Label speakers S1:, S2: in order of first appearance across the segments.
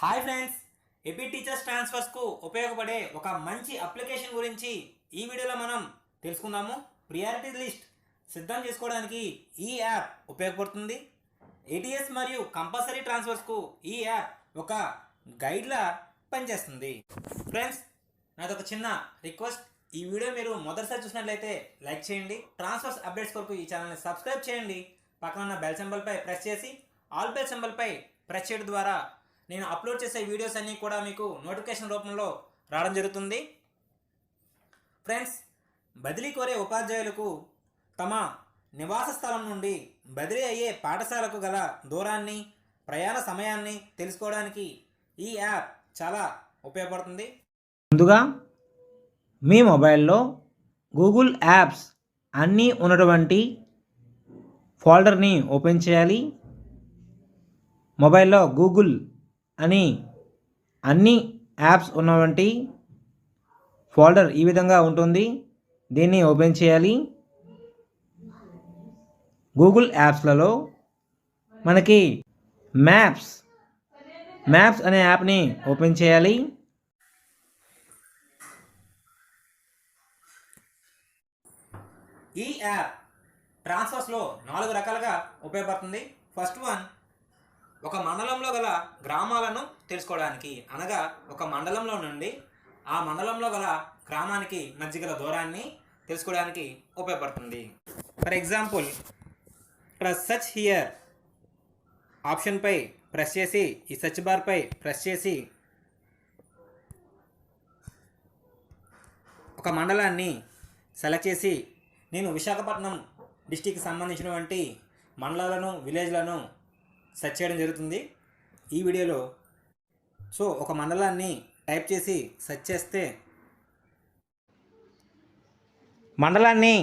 S1: Hi friends AP teachers ట్రాన్స్ఫర్స్కు ఉపయోగపడే ఒక మంచి అప్లికేషన్ గురించి ఈ వీడియోలో మనం తెలుసుకుందాము. ప్రియారిటీ లిస్ట్ సిద్ధం చేసుకోవడానికి ఈ యాప్ ఉపయోగపడుతుంది. ఏటీఎస్ మరియు కంపల్సరీ ట్రాన్స్ఫర్స్కు ఈ యాప్ ఒక గైడ్లా పనిచేస్తుంది. ఫ్రెండ్స్ నాది ఒక చిన్న రిక్వెస్ట్ ఈ వీడియో మీరు మొదటిసారి చూసినట్లయితే లైక్ చేయండి. ట్రాన్స్ఫర్స్ అప్డేట్స్ కొరకు ఈ ఛానల్ని సబ్స్క్రైబ్ చేయండి. పక్కన ఉన్న బెల్ సింబల్పై ప్రెస్ చేసి ఆల్ బెల్ సింబల్పై ప్రెస్ చేయడం ద్వారా నేను అప్లోడ్ చేసే వీడియోస్ అన్నీ కూడా మీకు నోటిఫికేషన్ రూపంలో రావడం జరుగుతుంది. ఫ్రెండ్స్ బదిలీ కోరే ఉపాధ్యాయులకు తమ నివాస స్థలం నుండి బదిలీ అయ్యే పాఠశాలకు గల దూరాన్ని ప్రయాణ సమయాన్ని తెలుసుకోవడానికి ఈ యాప్ చాలా ఉపయోగపడుతుంది.
S2: ముందుగా మీ మొబైల్లో గూగుల్ యాప్స్ అన్నీ ఉన్నటువంటి ఫోల్డర్ని ఓపెన్ చేయాలి. మొబైల్లో గూగుల్ అని అన్ని యాప్స్ ఉన్నటువంటి ఫోల్డర్ ఈ విధంగా ఉంటుంది. దీన్ని ఓపెన్ చేయాలి. గూగుల్ యాప్స్లలో మనకి మ్యాప్స్ మ్యాప్స్ అనే యాప్ని ఓపెన్ చేయాలి.
S1: ఈ యాప్ ట్రాన్స్ఫర్స్లో నాలుగు రకాలుగా ఉపయోగపడుతుంది. ఫస్ట్ వన్ ఒక మండలంలో గల గ్రామాలను తెలుసుకోవడానికి. అనగా ఒక మండలంలో నుండి ఆ మండలంలో గల గ్రామానికి మధ్య గల దూరాన్ని తెలుసుకోవడానికి ఉపయోగపడుతుంది. ఫర్ ఎగ్జాంపుల్ ఇక్కడ సచ్ హియర్ ఆప్షన్పై ప్రెస్ చేసి ఈ సచ్ బార్పై ప్రెస్ చేసి ఒక మండలాన్ని సెలెక్ట్ చేసి నేను విశాఖపట్నం డిస్టిక్కి సంబంధించినటువంటి మండలాలను విలేజ్లను సెర్చ్ చేయడం జరుగుతుంది. ఈ వీడియోలో సో ఒక మండలాన్ని టైప్ చేసి సెర్చ్ చేస్తే
S2: మండలాన్ని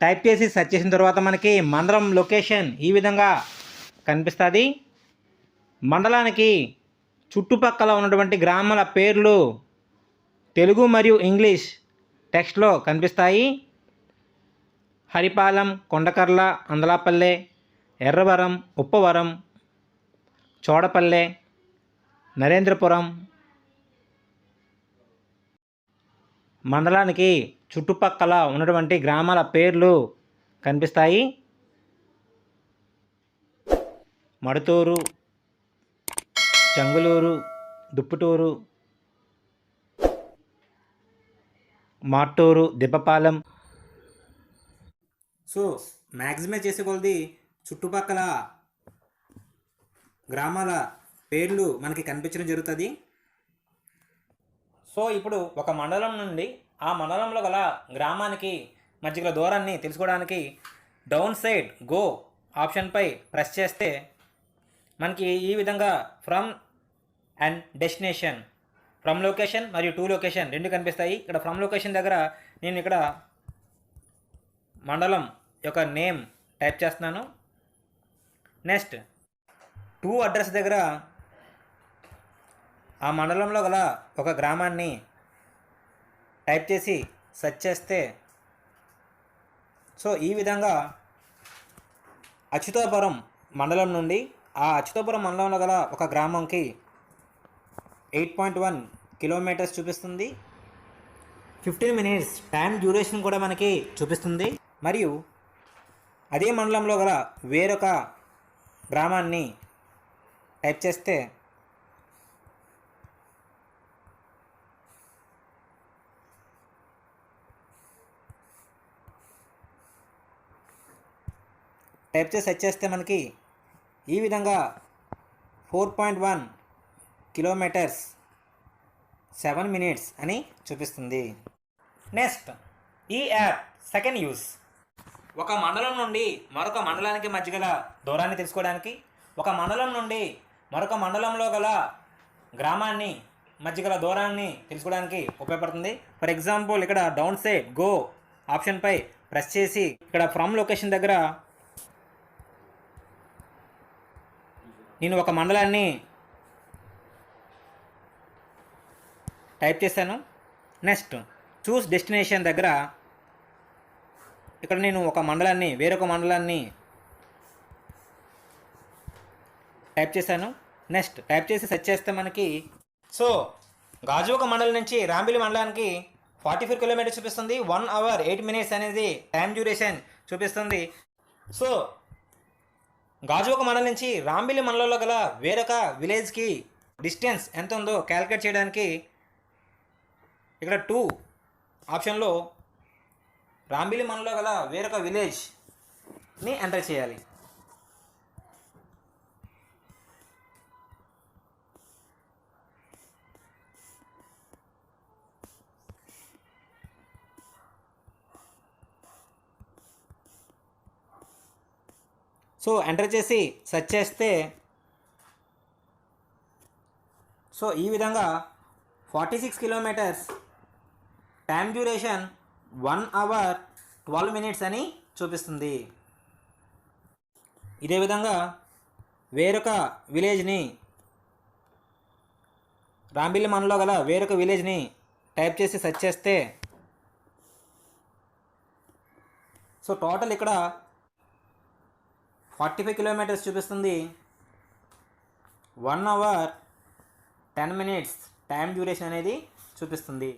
S2: టైప్ చేసి సెర్చ్ చేసిన తర్వాత మనకి మండలం లొకేషన్ ఈ విధంగా కనిపిస్తుంది. మండలానికి చుట్టుపక్కల ఉన్నటువంటి గ్రామాల పేర్లు తెలుగు మరియు ఇంగ్లీష్ టెక్స్ట్లో కనిపిస్తాయి. హరిపాలెం కొండకర్ల అందలాపల్లె ఎర్రవరం ఉప్పవరం చోడపల్లె నరేంద్రపురం మండలానికి చుట్టుపక్కల ఉన్నటువంటి గ్రామాల పేర్లు కనిపిస్తాయి. మడుతూరు చంగులూరు దుప్పుటూరు మాట్టూరు దిబ్బపాలెం.
S1: సో మ్యాక్సిమైజ్ చేసే కొలది చుట్టుపక్కల గ్రామాల పేర్లు మనకి కనిపించడం జరుగుతుంది. సో ఇప్పుడు ఒక మండలం నుండి ఆ మండలంలో గల గ్రామానికి మధ్య గల దూరాన్ని తెలుసుకోవడానికి డౌన్ సైడ్ గో ఆప్షన్పై ప్రెస్ చేస్తే మనకి ఈ విధంగా from and destination from location మరియు టూ లొకేషన్ రెండు కనిపిస్తాయి. ఇక్కడ ఫ్రమ్ లొకేషన్ దగ్గర నేను ఇక్కడ మండలం యొక్క నేమ్ టైప్ చేస్తున్నాను. నెక్స్ట్ టూ అడ్రస్ దగ్గర ఆ మండలంలో గల ఒక గ్రామాన్ని టైప్ చేసి సెర్చ్ చేస్తే సో ఈ విధంగా అచ్యుతాపురం మండలం నుండి ఆ అచ్యుతాపురం మండలంలో గల ఒక గ్రామంకి ఎయిట్ పాయింట్ వన్ కిలోమీటర్స్ చూపిస్తుంది. ఫిఫ్టీన్ మినిట్స్ టైం డ్యూరేషన్ కూడా మనకి చూపిస్తుంది. మరియు అదే మండలంలో గల వేరొక గ్రామాన్ని టైప్ చేస్తే టైప్ చేసి సెర్చ్ చేస్తే మనకి ఈ విధంగా four point one kilometres seven minutes అని చూపిస్తుంది. నెక్స్ట్ ఈ యాప్ సెకండ్ యూస్. ఒక మండలం నుండి మరొక మండలానికి మధ్య గల దూరాన్ని తెలుసుకోవడానికి ఒక మండలం నుండి మరొక మండలంలో గల గ్రామాన్ని మధ్య గల దూరాన్ని తెలుసుకోవడానికి ఉపయోగపడుతుంది. ఫర్ ఎగ్జాంపుల్ ఇక్కడ డౌన్ సైడ్ గో ఆప్షన్పై ప్రెస్ చేసి ఇక్కడ ఫ్రమ్ లొకేషన్ దగ్గర నేను ఒక మండలాన్ని టైప్ చేశాను. నెక్స్ట్ చూస్ డెస్టినేషన్ దగ్గర ఇక్కడ నేను ఒక మండలాన్ని వేరొక మండలాన్ని టైప్ చేశాను. నెక్స్ట్ టైప్ చేసి సెర్చ్ చేస్తే మనకి సో గాజువాక మండలం నుంచి రాంబిలి మండలానికి ఫార్టీ ఫోర్ కిలోమీటర్స్ చూపిస్తుంది. వన్ అవర్ ఎయిట్ మినిట్స్ అనేది టైం డ్యూరేషన్ చూపిస్తుంది. సో గాజువాక మండలం నుంచి రాంబిలి మండలంలో గల వేరొక విలేజ్కి డిస్టెన్స్ ఎంత ఉందో క్యాలిక్యులేట్ చేయడానికి ఇక్కడ టూ ఆప్షన్లో రాంబిలి మండలంలో గల వేరొక విలేజ్ని ఎంటర్ చేయాలి. సో ఎంటర్ చేసి సెర్చ్ చేస్తే సో ఈ విధంగా forty six kilometres time duration one hour twelve minutes అని చూపిస్తుంది. ఇదే విధంగా వేరొక విలేజ్ని రాంబిల్లి మనలో గల వేరొక విలేజ్ని టైప్ చేసి సెర్చ్ చేస్తే సో టోటల్ ఇక్కడ ఫార్టీ ఫైవ్ కిలోమీటర్స్ చూపిస్తుంది. One hour ten minutes time duration అనేది చూపిస్తుంది.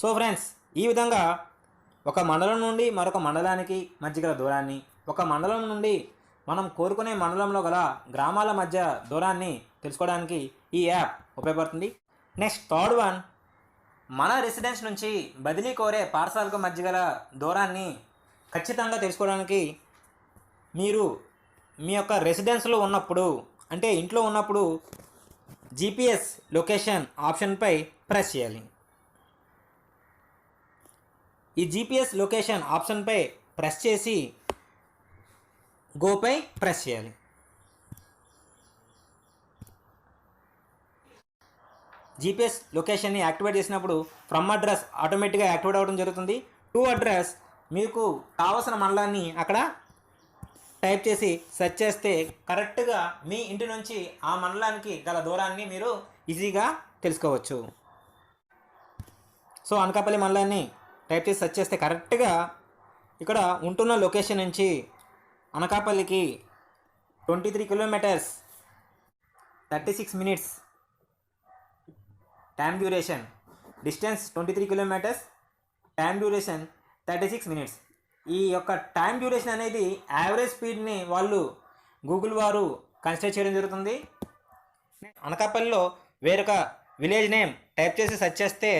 S1: సో ఫ్రెండ్స్ ఈ విధంగా ఒక మండలం నుండి మరొక మండలానికి మధ్య గల దూరాన్ని ఒక మండలం నుండి మనం కోరుకునే మండలంలో గల గ్రామాల మధ్య దూరాన్ని తెలుసుకోవడానికి ఈ యాప్ ఉపయోగపడుతుంది. నెక్స్ట్ థర్డ్ వన్ మన రెసిడెన్స్ నుంచి బదిలీ కోరే పార్సల్కు మధ్య గల దూరాన్ని ఖచ్చితంగా తెలుసుకోవడానికి మీరు మీ యొక్క రెసిడెన్స్లో ఉన్నప్పుడు అంటే ఇంట్లో ఉన్నప్పుడు జీపీఎస్ లొకేషన్ ఆప్షన్పై ప్రెస్ చేయాలి. ఈ జీపీఎస్ లొకేషన్ ఆప్షన్పై ప్రెస్ చేసి గోపై ప్రెస్ చేయాలి. జీపీఎస్ లొకేషన్ని యాక్టివేట్ చేసినప్పుడు ఫ్రమ్ అడ్రస్ ఆటోమేటిక్గా యాక్టివేట్ అవ్వడం జరుగుతుంది. టు అడ్రస్ మీకు కావలసిన మండలాన్ని అక్కడ టైప్ చేసి సెర్చ్ చేస్తే కరెక్ట్గా మీ ఇంటి నుంచి ఆ మండలానికి గల దూరాన్ని మీరు ఈజీగా తెలుసుకోవచ్చు. సో అనకాపల్లి మండలాన్ని టైప్ చేసి సెర్చ్ చేస్తే కరెక్ట్గా ఇక్కడ ఉంటున్న లొకేషన్ నుంచి అనకాపల్లికి twenty three kilometres thirty six minutes time duration distance twenty three kilometres time duration thirty six minutes. ఈ యొక్క టైం డ్యూరేషన్ అనేది యావరేజ్ స్పీడ్ని వాళ్ళు గూగుల్ వారు కన్సిడర్ చేయడం జరుగుతుంది. అనకాపల్లిలో వేరొక విలేజ్ నేమ్ టైప్ చేసి సెర్చ్ చేస్తే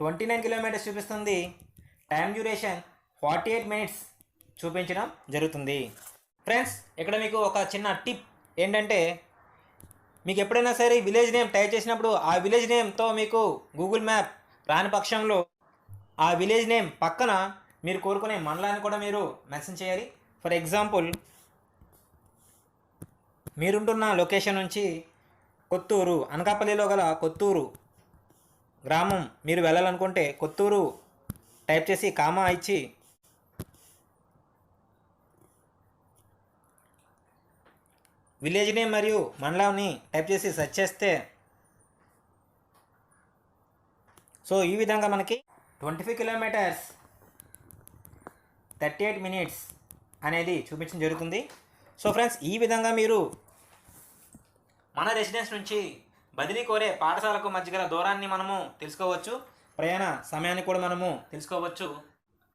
S1: ట్వంటీ నైన్ కిలోమీటర్స్ చూపిస్తుంది. Time duration forty eight minutes చూపించడం జరుగుతుంది. ఫ్రెండ్స్ ఇక్కడ మీకు ఒక చిన్న టిప్ ఏంటంటే మీకు ఎప్పుడైనా సరే విలేజ్ నేమ్ టైప్ చేసినప్పుడు ఆ విలేజ్ నేమ్తో మీకు గూగుల్ మ్యాప్ రాని పక్షంలో ఆ విలేజ్ నేమ్ పక్కన మీరు కోరుకునే మండలాన్ని కూడా మీరు మెన్షన్ చేయాలి. ఫర్ ఎగ్జాంపుల్ మీరుంటున్న లొకేషన్ నుంచి కొత్తూరు అనకాపల్లిలో గల కొత్తూరు గ్రామం మీరు వెళ్ళాలనుకుంటే కొత్తూరు టైప్ చేసి కామా ఇచ్చి విలేజ్ నేమ్ మరియు మండలాన్ని టైప్ చేసి సెర్చ్ చేస్తే సో ఈ విధంగా మనకి twenty five kilometres. Thirty eight minutes అనేది చూపించడం జరుగుతుంది. సో ఫ్రెండ్స్ ఈ విధంగా మీరు మన రెసిడెన్స్ నుంచి బదిలీ కోరే పాఠశాలకు మధ్య గల దూరాన్ని మనము తెలుసుకోవచ్చు. ప్రయాణ సమయాన్ని కూడా మనము తెలుసుకోవచ్చు.